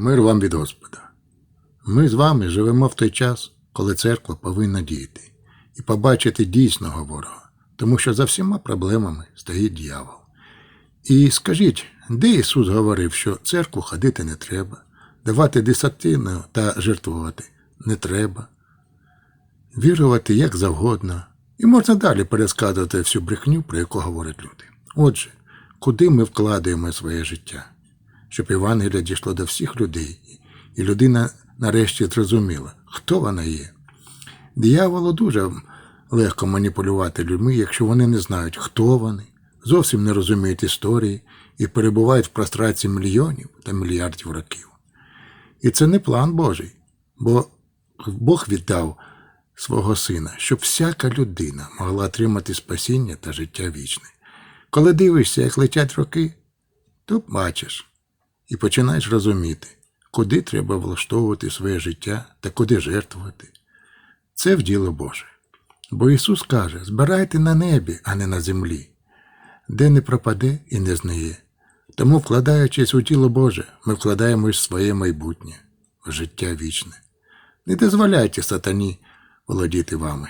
Мир вам від Господа. Ми з вами живемо в той час, коли церква повинна діяти і побачити дійсного ворога, тому що за всіма проблемами стоїть дьявол. І скажіть, де Ісус говорив, що церкву ходити не треба, давати десятину та жертвувати не треба, вірувати як завгодно, і можна далі пересказувати всю брехню, про яку говорять люди. Отже, куди ми вкладаємо своє життя, щоб Євангелія дійшло до всіх людей, і людина нарешті зрозуміла, хто вона є. Дияволу дуже легко маніпулювати людьми, якщо вони не знають, хто вони, зовсім не розуміють історії і перебувають в прострації мільйонів та мільярдів років. І це не план Божий, бо Бог віддав свого сина, щоб всяка людина могла отримати спасіння та життя вічне. Коли дивишся, як летять роки, то бачиш і починаєш розуміти, куди треба влаштовувати своє життя та куди жертвувати. Це в діло Боже. Бо Ісус каже: збирайте на небі, а не на землі, де не пропаде і не знає. Тому, вкладаючись у тіло Боже, ми вкладаємось в своє майбутнє, в життя вічне. Не дозволяйте сатані володіти вами.